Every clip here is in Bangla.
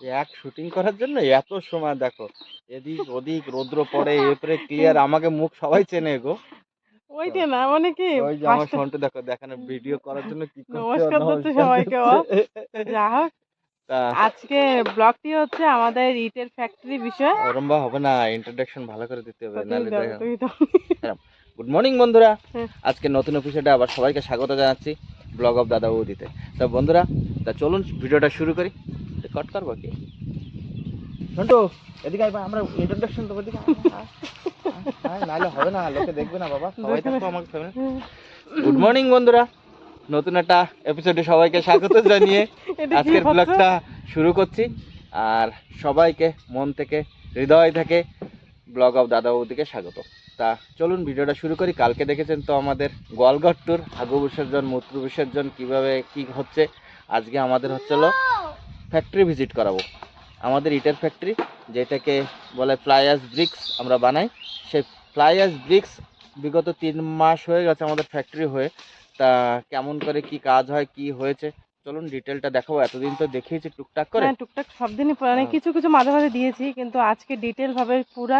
এক শুটিং করার জন্য এত সময় দেখো। এদিক ওদিক রৌদ্র পড়ে এরপরে ক্লিয়ার আমাকে মুখ সবাই চেনে গো। ওইটা না মানে কি? ওই যে আমার ফোনটা দেখো দেখানো ভিডিও করার জন্য কি করছে ও নমস্কার নমস্কার সবাইকে। যা হোক আজকে ব্লগটি হচ্ছে আমাদের ইটের ফ্যাক্টরি বিষয়। ওরম্বা হবে না ইন্ট্রোডাকশন ভালো করে দিতে হবে নাহলে দেখো। গুড মর্নিং বন্ধুরা। হ্যাঁ। আজকে নতুন এপিসোডে আবার সবাইকে স্বাগত জানাচ্ছি ব্লগ অফ দাদা বৌদিতে। তা বন্ধুরা তা চলুন ভিডিওটা শুরু করি। করব কি? এদিকে আমরা ইন্ট্রোডাকশন দেবো এদিকে নাহলে হবে না লোকে দেখবে না বাবা সবাই গুড মর্নিং বন্ধুরা। নতুন একটা এপিসোডে সবাইকে স্বাগত জানিয়ে আজকের ব্লগটা শুরু করছি। আর সবাইকে মন থেকে হৃদয় থেকে ব্লগ অফ দাদা বৌদিকে স্বাগত। তা চলুন ভিডিওটা শুরু করি। কালকে দেখেছেন তো আমাদের গোয়ালঘট্টুর হাগু বিসর্জন মূত্র বিসর্জন কীভাবে কি হচ্ছে? আজকে আমাদের হচ্ছে হলো ফ্যাক্টরি ভিজিট করাবো। আমাদের ইটের ফ্যাক্টরি যেটাকে বলে ফ্লাইয়াস ব্রিক্স আমরা বানাই। সেই ফ্লাইয়াস ব্রিক্স বিগত তিন মাস হয়ে গেছে আমাদের ফ্যাক্টরি হয়ে। তা কেমন করে কি কাজ হয় কি হয়েছে? চলুন ডিটেলটা দেখাবো। এতদিন তো দেখিয়েছি টুকটাক করে। হ্যাঁ টুকটাক সব দিনই মানে হ্যাঁ। কিছু কিছু মাঝে মাঝে দিয়েছি। কিন্তু আজকে ডিটেল ভাবে পুরা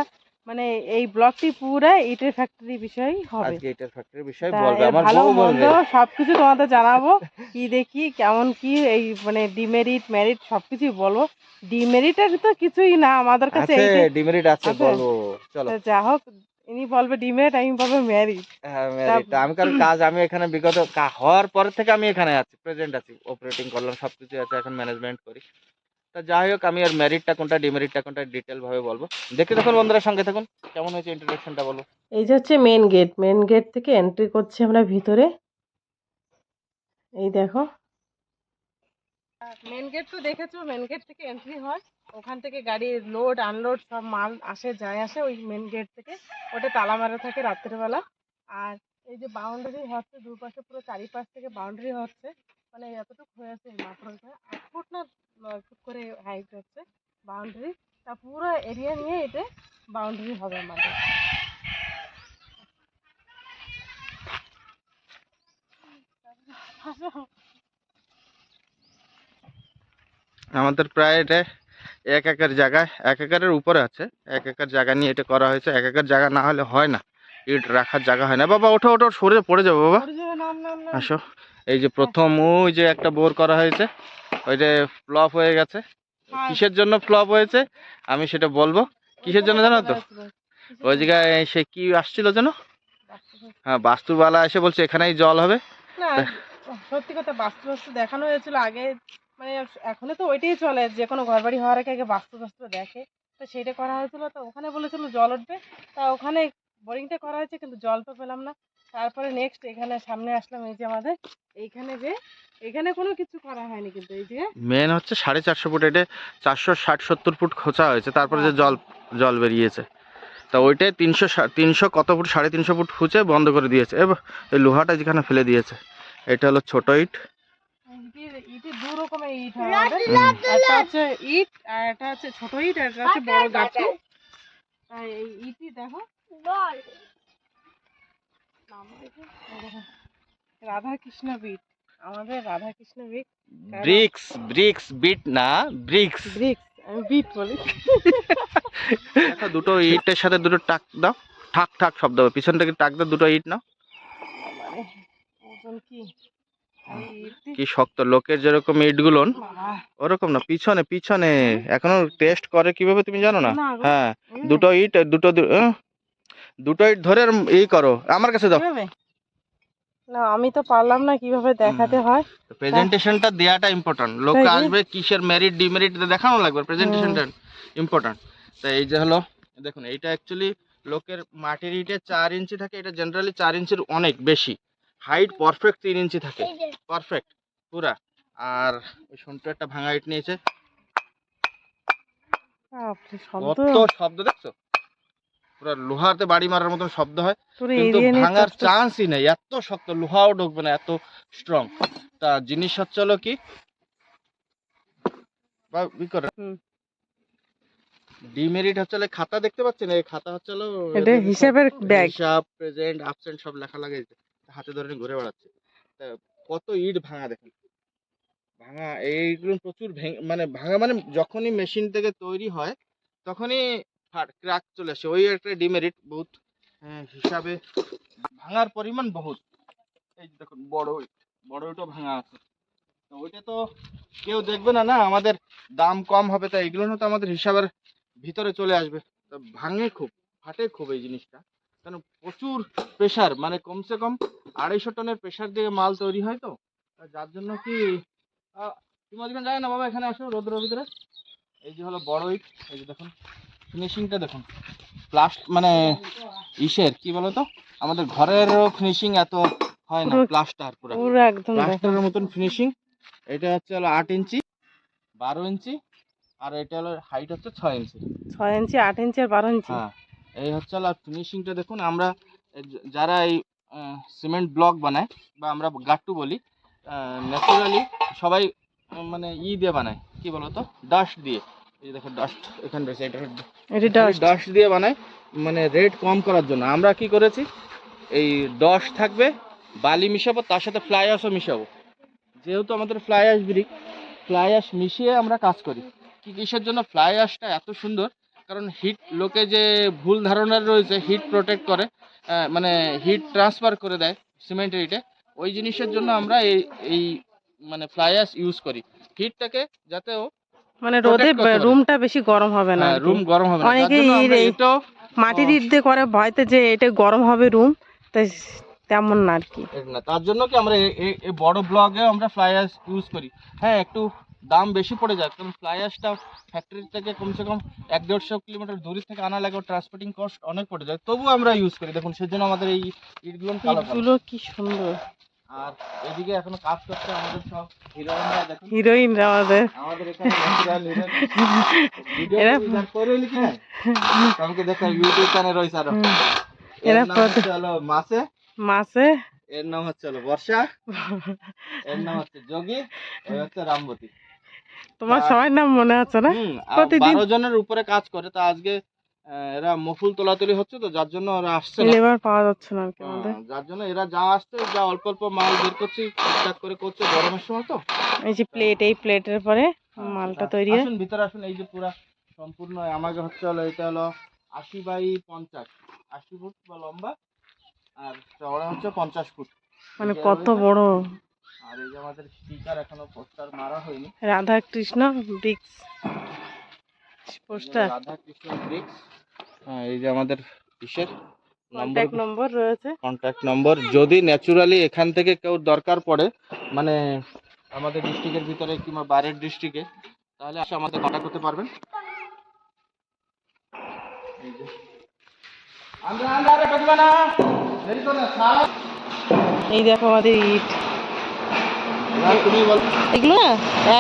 মানে এই ব্লগটি পুরা ইটের ফ্যাক্টরি বিষয়ই হবে। আজকে এটার ফ্যাক্টরির বিষয়ে বলবে আমার ভালো বউ বলবে। সবকিছু তোমাদের জানাব কি দেখি কেমন কি এই মানে ডিমেরিট মেরিট সবকিছুই বলব। ডিমেরিটের তো কিছুই না আমাদের কাছে আছে ডিমেরিট আছে? বলব চলো। যা হোক ইনি বলবে ডিমেরিট আমি বলব ম্যারিট হ্যাঁ merit। আমি কারণ কাজ আমি এখানে বিগত হওয়ার পর থেকে আমি এখানে আছি প্রেজেন্ট আছি অপারেটিং করলাম সবকিছু আছে এখন ম্যানেজমেন্ট করি। তা যাই হোক আমি আর মেরিটটা কোনটা ডিমেরিটটা কোনটা ডিটেল ভাবে বলব। দেখতে থাকুন বন্ধুরা সঙ্গে থাকুন। কেমন হয়েছে ইন্ট্রোডাকশনটা বলো। এই যে হচ্ছে মেন গেট মেন গেট থেকে এন্ট্রি করছি আমরা ভিতরে। এই দেখো। মেন গেট তো দেখেছ মেন গেট থেকে এন্ট্রি হয়। ওখান থেকে গাড়ি লোড আনলোড সব মাল আসে যায় আসে ওই মেন গেট থেকে। ওটা তালা মারা থাকে রাত্রেবেলা। আর এই যে বাউন্ডারি হচ্ছে দুপাশে পুরো চারিপাশ থেকে বাউন্ডারি হচ্ছে। মানে এতটুকু হয়েছে এই মাত্রটা আট ফুট না ফুট করে হাইট হচ্ছে বাউন্ডারি তা পুরো এরিয়া নিয়ে এটা বাউন্ডারি হবে আমাদের। আমাদের প্রায় এটা এক একর জায়গায় এক একরের উপরে আছে। এক একর জায়গা নিয়ে এটা করা হয়েছে। এক একর জায়গা না হলে হয় না। ইট রাখার জায়গা হয় না। বাবা ওঠো ওঠো সরে পড়ে যাব বাবা। আসো। এই যে প্রথম ওই যে একটা বোর করা হয়েছে ওইটা ফ্লপ হয়ে গেছে। হ্যাঁ, কিসের জন্য ফ্লপ হয়েছে? আমি সেটা বলব। কিসের জন্য জানো তো? ওই জায়গায় সে কি আসছিল যেন হ্যাঁ বাস্তুবালা এসে বলছে এখানেই জল হবে। সত্যি কথা বাস্তু বাস্তু দেখানো হয়েছিল আগে। মানে এখনও তো ওইটাই চলে যে কোনো ঘর বাড়ি হওয়ার আগে আগে বাস্তু বাস্তু দেখে। তো সেটা করা হয়েছিল তো ওখানে বলেছিল জল উঠবে। তা ওখানে বোরিংটা করা হয়েছে কিন্তু জল তো পেলাম না। তারপরে নেক্সট এখানে সামনে আসলাম এই যে আমাদের। এইখানে যে এখানে কোনো কিছু করা হয়নি কিন্তু এই যে। মেন হচ্ছে সাড়ে চারশো ফুট এটা চারশো ষাট সত্তর ফুট খোঁচা হয়েছে তারপরে যে জল জল বেরিয়েছে। তা ওইটাই তিনশো তিনশো কত ফুট সাড়ে তিনশো ফুট খুঁজে বন্ধ করে দিয়েছে। এবার এই লোহাটা যেখানে ফেলে দিয়েছে এটা হলো ছোট ইট। ইটের দু রকমের ইট হয় একটা হচ্ছে ইট আর একটা হচ্ছে ছোট ইট আর একটা হচ্ছে বড় গাছ এই ইটই দেখো। বিট আমাদের বিট ব্রিক্স ব্রিক্স বিট না ব্রিক্স। ব্রিক্স আমি বিট বলি। দুটো ইটের সাথে দুটো টাক দাও। ঠাক ঠাক শব্দ হবে। পিছন থেকে টাক দাও দুটো ইট নাও। মানে কি? শক্ত? লোকের যেরকম ইটগুলো ওরকম না পিছনে পিছনে। এখনও টেস্ট করে কীভাবে তুমি জানো না? হ্যাঁ দুটো ইট দুটো দু- আহ, দুটো ইট ধরে আর ই করো। আমার কাছে দাও। না আমি তো পারলাম না কীভাবে দেখাতে হয়। প্রেজেন্টেশনটা দেওয়াটা ইম্পর্টেন্ট লোক? আসবে কিসের মেরিট ডিমেরিট দেখানো লাগবে। প্রেজেন্টেশনটা ইম্পর্টেন্ট তো এই যে হলো দেখুন এইটা অ্যাকচুয়ালি লোকের মাটির ইটে চার ইঞ্চি থাকে এটা জেনারেলি চার ইঞ্চির অনেক বেশি। হাইট পারফেক্ট তিন ইঞ্চি থাকে। পারফেক্ট পুরা। আর ওই সন্টু একটা ভাঙা ইট নিয়েছে। শব্দ। কত শব্দ দেখছ? পুরো লোহাতে বাড়ি মারার মতন শব্দ হয় কিন্তু ভাঙার। চান্সই নেই এত শক্ত লোহাও ঢুকবে না এত স্ট্রং তা জিনিস হচ্ছে হলো কি। ডিমেরিট হচ্ছে খাতা দেখতে পাচ্ছেন? এই খাতা হচ্ছে হলো এটা হিসাবের ব্যাগ হিসাব প্রেজেন্ট অ্যাবসেন্ট সব লেখা হাতে ধরে ঘুরে বেড়াচ্ছে। কত ইট ভাঙা দেখেন। ভাঙা এইগুলো প্রচুর মানে ভাঙা মানে যখনই মেশিন থেকে তৈরি হয় তখনই ফাট, ক্র্যাক চলে আসে। ওই একটা ডিমেরিট বহুত হিসাবে ভাঙার পরিমাণ বহুত। এই যে দেখুন, বড় ইট, বড় ইটও ভাঙা আছে। তো ওইটা তো কেউ দেখবে না না? আমাদের দাম কম হবে, তাই এগুলো তো আমাদের হিসাবের ভিতরে চলে আসবে। তো ভাঙে খুব, ফাটে খুব এই জিনিসটা। কেন? প্রচুর প্রেশার মানে কমসে কম আড়াইশো টনের প্রেশার দিয়ে মাল তৈরি হয় তো? যার জন্য কি তুমি যায় না? বাবা, এখানে আসো রোদ্রের ভিতরে। এই যে হলো বড় ইট, এই যে দেখুন। ফিনিশিংটা দেখুন। প্লাস্ট মানে ইসের কি বলো তো আমাদের ঘরেরও ফিনিশিং এত হয় না প্লাস্টার পুরো। পুরো একদম প্লাস্টারের মতন ফিনিশিং এটা হচ্ছে হলো আট ইঞ্চি বারো ইঞ্চি আর এটা হলো হাইট হচ্ছে ছয় ইঞ্চি। ছয় ইঞ্চি আট ইঞ্চি আর বারো ইঞ্চি। হ্যাঁ এই হচ্ছে হলো ফিনিশিংটা দেখুন। আমরা যারা এই সিমেন্ট ব্লক বানায় বা আমরা গাট্টু বলি ন্যাচারালি সবাই মানে ই দিয়ে বানায় কি বলতো? ডাস্ট দিয়ে। এই দেখো ডাস্ট এখানে রয়েছে এটা এটি ডাস্ট ডাস্ট দিয়ে বানায় মানে রেট কম করার জন্য। আমরা কি করেছি? এই ডস্ট থাকবে বালি মিশাবো তার সাথে ফ্লাই অ্যাশও মিশাবো। যেহেতু আমাদের fly ash brick fly ash মিশিয়ে আমরা কাজ করি। কি কিসের জন্য? ফ্লাই অ্যাশটা এত সুন্দর কারণ হিট লোকে যে ভুল ধারণা রয়েছে হিট প্রোটেক্ট করে মানে হিট ট্রান্সফার করে দেয় সিমেন্টের ইটে ওই জিনিসের জন্য আমরা এই এই মানে ফ্লাই অ্যাশ ইউজ করি। হিটটাকে যাতে ও মানে রোদে। রুমটা বেশি গরম হবে না রুম গরম হবে না। অনেকে মাটির। ইট দিয়ে করে ভয়তে যে এটা গরম হবে রুম তাই তেমন না আর কি। না তার জন্য কি আমরা এই বড় ব্লগে আমরা ফ্লাই অ্যাশ ইউজ করি। হ্যাঁ একটু দাম বেশি পড়ে যায় কারণ ফ্লাই অ্যাশটা ফ্যাক্টরি থেকে কমসে কম এক দেড়শো কিলোমিটার দূরে থেকে আনা লাগে ট্রান্সপোর্টিং কস্ট অনেক পড়ে যায় তবু আমরা ইউজ করি। দেখুন সেজন্য আমাদের এই। ইটগুলো কি সুন্দর। আর এদিকে এখনও কাজ করছে আমাদের সব হিরোইনরা দেখুন। হিরোইন আমাদের। আমাদের এখানে এরা- করে দেখো ইউটিউব চ্যানেল রয়েছে আরও। এরা হলো মাসে। মাসে? এর নাম হচ্ছে হলো বর্ষা। এর নাম হচ্ছে যোগী। ওই হচ্ছে রামবতী। তোমার সবার নাম মনে আছে না? প্রতিদিন- জনের উপরে কাজ করে। তো আজকে এরা মফুল তোলাতুলি হচ্ছে তো যার জন্য ওরা আসছে না। লেবার পাওয়া যাচ্ছে না আর কি আমাদের। হ্যাঁ, যার জন্য এরা যা আসছে যা অল্প অল্প মাল বের করছে ঠিকঠাক করে করছে গরমের সময় তো। এই যে প্লেট এই প্লেটের পরে মালটা তৈরি হয়। আসুন ভিতরে আসুন এই যে পুরা সম্পূর্ণ আমাকে হচ্ছে হলো এটা হলো আশি বাই পঞ্চাশ। আশি ফুট বা লম্বা আর চওড়া হচ্ছে পঞ্চাশ ফুট। মানে কত বড়? আর এই যে আমাদের স্টিকার এখনও পোস্টার মারা হয়নি। Radha Krishna bricks poster Radha Krishna bricks হ্যাঁ এই যে আমাদের কন্ট্যাক্ট নম্বর রয়েছে। কন্ট্যাক্ট নম্বর যদি ন্যাচুরালি এখান থেকে কেউ দরকার পড়ে মানে আমাদের ডিস্ট্রিক্টের ভিতরে কিংবা বাইরের ডিস্ট্রিক্টে তাহলে আসে আমাদের কন্ট্যাক্ট করতে পারবেন। এই দেখো আমাদের ইট। এগুলো না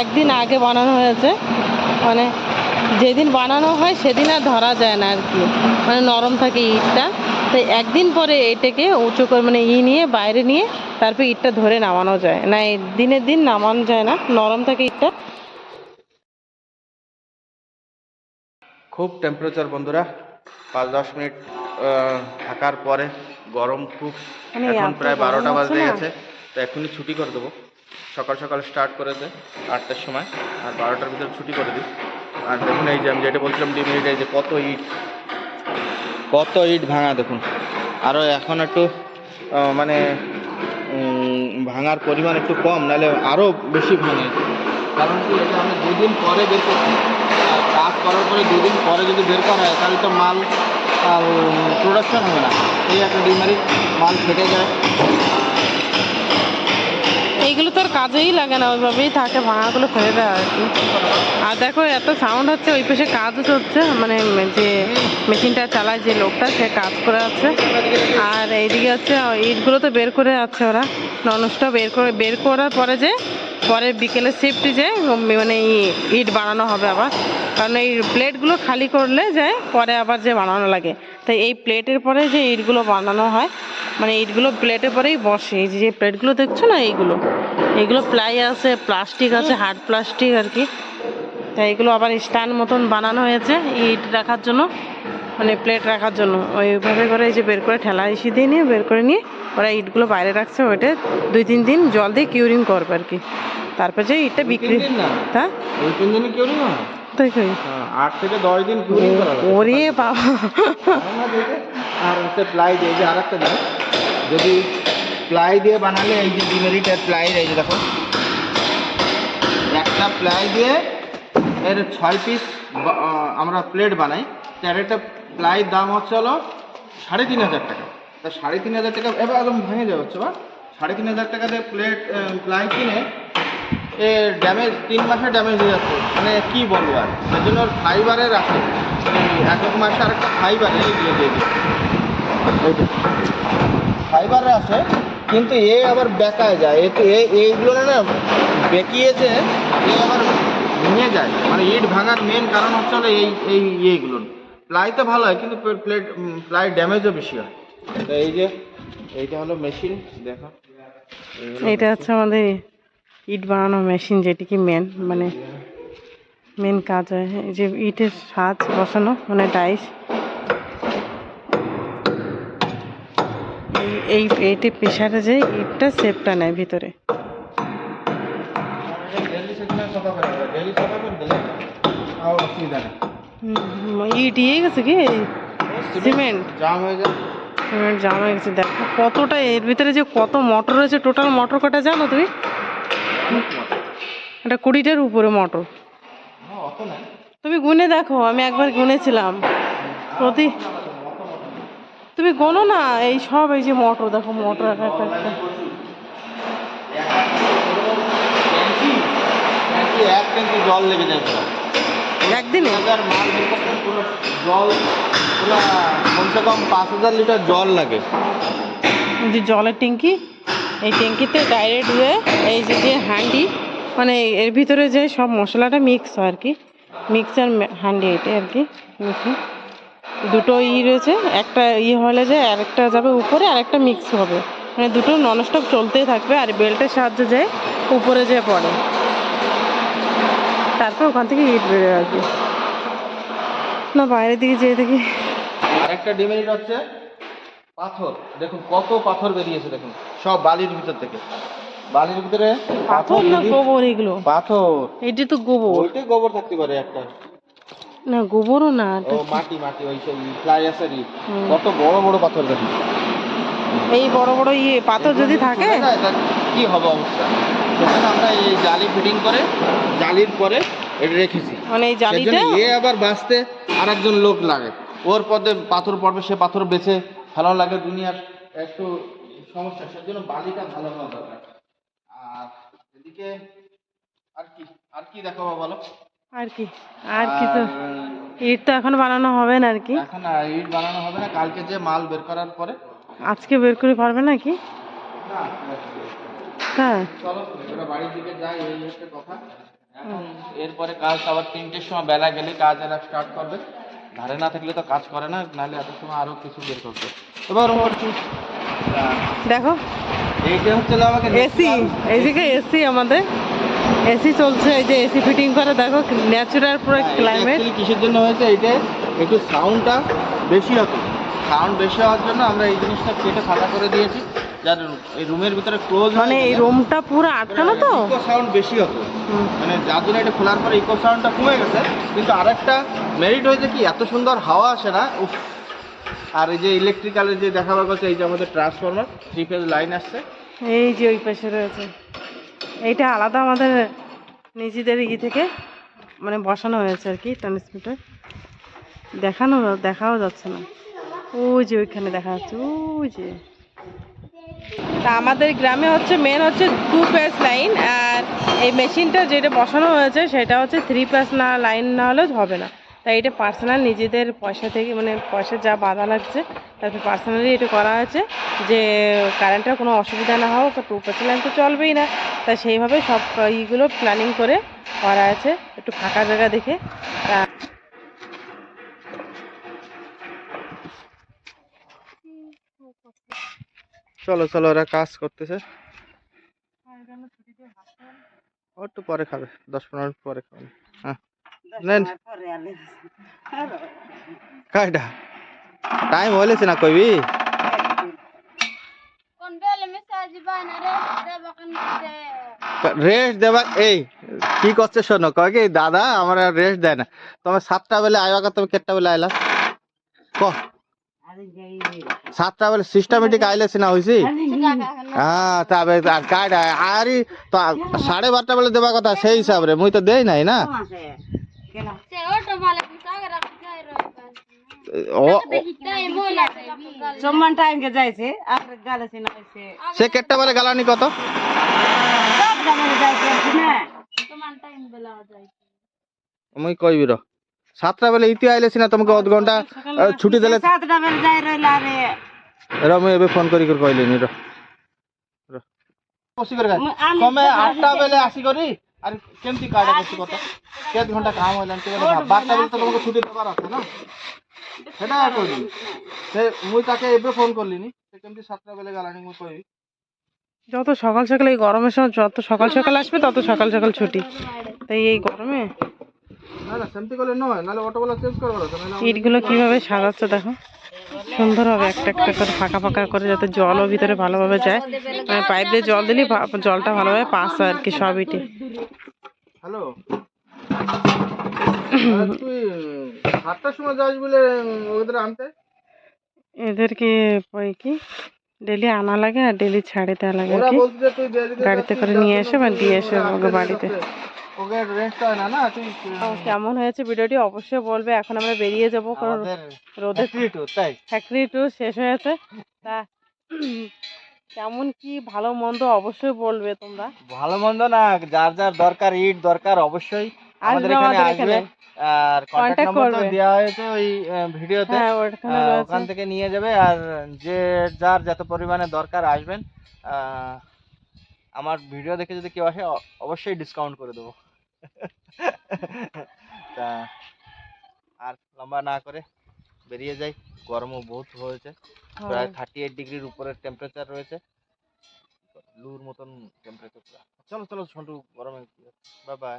একদিন আগে বানানো হয়েছে। মানে যেদিন বানানো হয় সেদিন আর ধরা যায় না আর কি। মানে নরম থাকে ইটটা। তাই একদিন পরে এটাকে উঁচু করে মানে ই নিয়ে বাইরে নিয়ে তারপর ইটটা ধরে নামানো যায়। না দিনের দিন নামানো যায় না নরম থাকে ইটটা। খুব টেম্পারেচার বন্ধুরা পাঁচ দশ মিনিট আহ, থাকার পরে গরম খুব মানে এখন প্রায় বারোটা বাজতে গেছে তো এখনই ছুটি করে দেবো। সকাল সকাল স্টার্ট করেছে আটটার সময় আর বারোটার ভিতরে ছুটি করে দিই। আর দেখুন এই যে আমি যেটা বলছিলাম ডি মিনিট এই যে কত ইট। কত ইট ভাঙা, দেখুন। আরও এখন একটু মানে ভাঙার পরিমাণ একটু কম, নাহলে আরও বেশি ভাঙে। কারণ কি, এটা আমি দুদিন পরে বের করছি। কাজ করার পরে দুদিন পরে যদি বের করা হয়, তাহলে তো মাল প্রোডাকশন হবে না। এই একটা ডিমারিট মাল ফেটে যায়। এইগুলো তো আর কাজেই লাগে না, ওইভাবেই থাকে, ভাঙাগুলো ফেলে দেয় আর কি। আর দেখো, এত সাউন্ড হচ্ছে, ওই পাশে কাজও চলছে মানে যে মেশিনটা চালায় যে লোকটা, সে কাজ করে আছে। আর এইদিকে হচ্ছে, ইটগুলো তো বের করে আছে ওরা। ননসটা বের করে, বের করার পরে যে পরে বিকেলে শিফটে যে মানে ইট বানানো হবে আবার। কারণ এই প্লেটগুলো খালি করলে যে পরে আবার যে বানানো লাগে। তাই এই প্লেটের পরে যে ইটগুলো বানানো হয় মানে ইটগুলো প্লেটের পরেই বসে। এই যে প্লেটগুলো দেখছ না এইগুলো? এগুলো প্লাই আছে প্লাস্টিক আছে হার্ড প্লাস্টিক আর কি। তাই এগুলো আবার স্ট্যান্ড মতন বানানো হয়েছে ইট রাখার জন্য। মানে প্লেট রাখার জন্য। ওইভাবে করে এই যে বের করে ঠেলা এসে দিয়ে নিয়ে বের করে নিয়ে ওরা ইটগুলো বাইরে রাখছে ওইটা দুই তিন দিন জল দিয়ে কিউরিং করবে আর কি। তারপর যে ইটটা বিক্রি তা? দুই তিন দিনে কিউরিং হয়? হ্যাঁ, আট থেকে দশ দিন কিউরিং করা লাগে। ওরে বাবা। আমরা আর হচ্ছে প্লাই দিয়ে যে আর একটা যদি প্লাই দিয়ে বানালে এই যে ডিমেরিটের প্লাই এই যে দেখো। একটা প্লাই দিয়ে এর ছয় পিস আমরা প্লেট বানাই। তার একটা প্লাই দাম হচ্ছে হলো সাড়ে তিন হাজার টাকা। তা সাড়ে তিন হাজার টাকা এবার একদম ভেঙে যাবে হচ্ছে বা? সাড়ে তিন হাজার টাকা দিয়ে প্লেট প্লাই কিনে এ ড্যামেজ তিন মাসে ড্যামেজ হয়ে যাচ্ছে। মানে কী বলব আর? তার জন্য ফাইবারের আছে। এক এক মাসে আরেকটা ফাইবার দিয়ে দিয়ে ফাইবারের আছে, কিন্তু এ আবার বেঁকায় যায়। এতে এইগুলো না না, বেঁকিয়েছে, এ আবার ভেঙে যায়। মানে ইট ভাঙার মেন কারণ হচ্ছে হলো এই এই ইয়েগুলো। প্লাই তো ভালো হয় কিন্তু প্লেট প্লাই ড্যামেজও বেশি হয়। তো এই যে এইটা হলো মেশিন দেখো। এটা হচ্ছে আমাদের ইট বানানো মেশিন যেটি কি মেন মানে মেন কাজ হয়। এই যে ইটের সাজ বসানো মানে ডাইস এই এই এইটি প্রেশারে যে ইটটা সেপটা নেয় ভিতরে। দিলে অসুবিধা নেই। ইট ইয়ে গেছে কি? সিমেন্ট। জাম হয়ে যায় সিমেন্ট জাম হয়ে গেছে। দেখো কতটা এর ভিতরে যে কত মোটর রয়েছে টোটাল মোটর কটা জানো তুমি? এটা কুড়িটার উপরে মোটর। তুমি গুনে দেখো আমি একবার গুনেছিলাম। প্রতি তুমি গোনো না এই সব এই যে মোটর দেখো মোটর এক একটা একটা। এক ট্যাঙ্কি জল লেগে যায় একদিনে? জল কমসে কম পাঁচ হাজার লিটার জল লাগে। যে জলের ট্যাঙ্কি এই ট্যাঙ্কিতে ডাইরেক্ট হয়ে এই যে যে হান্ডি মানে এর ভিতরে যে সব মশলাটা মিক্স হয় আর কি। মিক্সার হান্ডি এটা আর কি। দুটো ই রয়েছে একটা ই হলে যে আরেকটা যাবে উপরে আরেকটা মিক্স হবে। মানে দুটো ননস্টপ চলতেই থাকবে আর বেল্টের সাহায্যে যায় উপরে যে পড়ে। তারপর ওখান থেকে ইট বেরোয় আর কি। না বাইরের দিকে যেয়ে দেখি। আরেকটা ডিমেরিট হচ্ছে পাথর। দেখুন কত পাথর বেরিয়েছে দেখুন। সব বালির ভিতর থেকে। বালির ভিতরে পাথর না গোবর এগুলো? পাথর। এটি তো গোবর। ওইটাই গোবর থাকতে পারে একটা। না গোবরও না ও মাটি মাটি ওই সব ফ্লাই হুম। কত বড় বড় পাথর দেখুন। এই বড় বড় ইয়ে পাথর যদি থাকে? কি হবে অবস্থা সেখানে আমরা এই জালি ফিটিং করে জালির পরে এটা রেখেছি। মানে এই জালিটা এ আবার বাঁচতে আর একজন লোক লাগে। ওর পদে পাথর পড়বে সে পাথর বেছে ভালো লাগে দুনিয়ার একটু সমস্যা সেজন্য বালিটা ভালো হওয়া দরকার। আর এদিকে আর কি আর কি দেখাবো বলো? আর কি আর কি তো ইট তো এখন বানানো হবে না আর কি? এখন ইট বানানো হবে না কালকে যে মাল বের করার পরে। আজকে বের করে পারবে নাকি না হ্যাঁ। চলো এবার বাড়ির দিকে যাই এই হচ্ছে কথা। এরপরে কাজ আবার তিনটের সময় বেলা গেলে কাজ এরা স্টার্ট করবে। ধারে না থাকলে তো কাজ করে না নাহলে এত সময় আরও কিছু বের করবে। এবার দেখো। এইটা হচ্ছে আমাকে এসি এসি আমাদের। এসি চলছে এই যে এসি ফিটিং করে দেখো ন্যাচারাল পুরো ক্লাইমেট অ্যাকচুয়ালি কিসের জন্য হয়েছে এইটা একটু সাউন্ডটা বেশি হতো। সাউন্ড বেশি হওয়ার জন্য আমরা এই জিনিসটা কেটে ফাঁকা করে দিয়েছি। যার এই রুমের ভিতরে ক্লোজ মানে এই রুমটা পুরো আটকানো তো? ইকো সাউন্ড বেশি হতো। মানে যার জন্য এটা খোলার পরে ইকো সাউন্ডটা কমে গেছে। কিন্তু আরেকটা মেরিট হয়েছে কি এত সুন্দর হাওয়া আসে না উফ। আর এই যে ইলেকট্রিক্যালের যে দেখাবার কথা এই যে আমাদের ট্রান্সফরমার থ্রি ফেজ লাইন আসছে। এই যে ওই পাশে রয়েছে। এইটা আলাদা আমাদের নিজেদের ই থেকে মানে বসানো হয়েছে আর কি ট্রান্সমিটার দেখানো দেখাও যাচ্ছে না। ওই যে ওইখানে দেখা যাচ্ছে ওই যে। তা আমাদের গ্রামে হচ্ছে মেন হচ্ছে টু পেস লাইন আর এই মেশিনটা যেটা বসানো হয়েছে সেটা হচ্ছে থ্রি পেস না লাইন না হলে হবে না। তাই এটা পার্সোনাল নিজেদের পয়সা থেকে মানে পয়সা যা বাধা লাগছে তারপর পার্সোনালি এটা করা হয়েছে যে কারেন্টের কোনো অসুবিধা না হোক টু পেস লাইন তো চলবেই না। তাই সেইভাবে সব ইগুলো প্ল্যানিং করে করা আছে একটু ফাঁকা জায়গা দেখে। চলো চলো ওরা কাজ করতেছে। একটু পরে খাবে দশ পনেরো মিনিট পরে খাবে। হ্যাঁ নেন। কাইটা টাইম হলেছে না কইবি? কোন বেলে মেসেজ বানারে দেব কোন দে রেস্ট দেবা এই কি করছে শোনো কয় কি দাদা আমার রেস্ট দেয় না। তুমি সাতটা বেলে আইবা কা তুমি কেটটা বেলে আইলা? ক? সাতটা বেলে সিস্টেমেটিক আইলে সিনা হইছি? হ্যাঁ তবে আর কাট আরি তো সাড়ে বারোটা বেলে দেবা কথা সেই হিসাবে মুই তো দেই নাই না? সে কেটটা বেলে গালানি কত? মুই কইবি র। সাতটা বেলা ইতি আইলে সিনা তোমাকে অধ ঘণ্টা ছুটি দিলে সাতটা বেলা যাই রইলা রে র মই এবে ফোন করি করে কইলিনি র। বসি করে কমে আটটা বেলা আসি করি আর কেমতি কাটা করছি কত? কেত ঘণ্টা কাম হইলাম কে বারটা বেলা তো তোমাকে ছুটি দেবার আছে না? সেটা কইলি। সে মুই তাকে এবে ফোন করলিনি সে কেমতি সাতটা বেলা গালানি মুই কই যত সকাল সকাল এই গরমের সময় যত সকাল সকাল আসবে তত সকাল সকাল ছুটি। তাই এই গরমে ইটগুলো কীভাবে সাজাচ্ছে দেখো? সুন্দর হবে একটা একটা করে ফাঁকা ফাঁকা করে যাতে জলও ভিতরে ভালোভাবে যায়। মানে পাইপ দিয়ে জল দিলে জলটা ভালোভাবে পাস হয় আর কি সব ইটে হ্যালো? তুই সাতটার সময় যাস বলে ওদের আনতে? এদেরকে ওই কি? ডেলি আনা লাগে আর ডেলি ছাড়ে দেওয়া লাগে আর কি। গাড়িতে করে নিয়ে এসে বা দিয়ে এসে বাড়িতে। ওকে রেস্ট হয় না না? তুই কেমন হয়েছে ভিডিওটি অবশ্যই বলবে। এখন আমরা বেরিয়ে যাব কারণ আমাদের রোদে ফ্রি টু তাই? ফ্যাক্টরি টু শেষ হয়েছে। তা কেমন কি ভালো মন্দ অবশ্যই বলবে তোমরা। ভালো মন্দ না যার যার দরকার ইট দরকার অবশ্যই আমাদের এখানে আসবে। আর কন্টাক্ট নাম্বার তো দেওয়া হয়েছে ওই ভিডিওতে। হ্যাঁ ওখানে থেকে নিয়ে যাবে। আর যে যার যত পরিমাণে দরকার আসবেন আমার ভিডিও দেখে যদি কেউ আসে অবশ্যই ডিসকাউন্ট করে দেবো। তা আর লম্বা না করে বেরিয়ে যাই। গরমও বহুত হয়েছে। প্রায়। থার্টি এইট ডিগ্রির উপরে টেম্পারেচার রয়েছে। লুর মতন টেম্পারেচার চলো চলো সন্টু গরমে। Bye bye